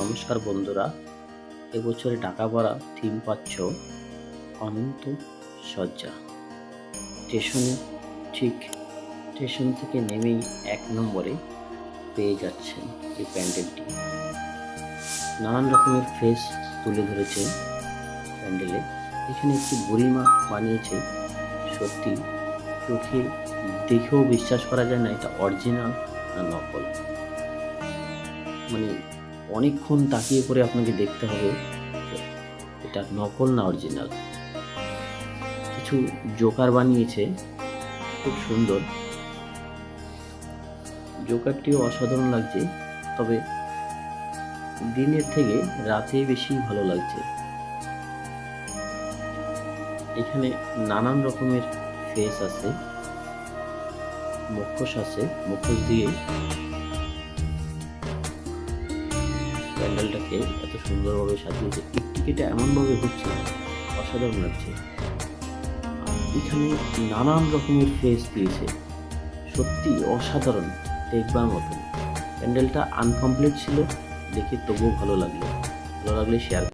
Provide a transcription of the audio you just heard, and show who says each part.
Speaker 1: নমস্কার বন্ধুরা, এবছরে টাকা ভরা থিম পাচ্ছ অনন্ত সজ্জা স্টেশনে ঠিক স্টেশন থেকে নেমেই এক নম্বরে পেয়ে যাচ্ছেন এই প্যান্ডেলটি। নানান রকমের ফেস তুলে ধরেছে প্যান্ডেলে। এখানে একটি বুড়িমা বানিয়েছে। সত্যি চোখে দেখেও বিশ্বাস করা যায় না, এটা অরিজিনাল না নকল। মানে অনেকক্ষণ তাকিয়ে করে আপনাকে দেখতে হবে এটা নকল না অরিজিনাল। কিছু জোকার বানিয়েছে, খুব সুন্দর। জোকারটিও অসাধারণ লাগছে, তবে দিনের থেকে রাতে বেশি ভালো লাগছে। এখানে নানান রকমের ফেস আছে, মুখোশ আছে, মুখোশ দিয়ে প্যান্ডেলটাকে এত সুন্দরভাবে সাজিয়েছে। টিকিটটা এমনভাবে হচ্ছে, অসাধারণ লাগছে। এখানে নানান রকমের ফেস দিয়েছে। সত্যি অসাধারণ, দেখবার মতন। প্যান্ডেলটা আনকমপ্লিট ছিল, দেখে তবুও ভালো লাগল। ভালো লাগলে শেয়ার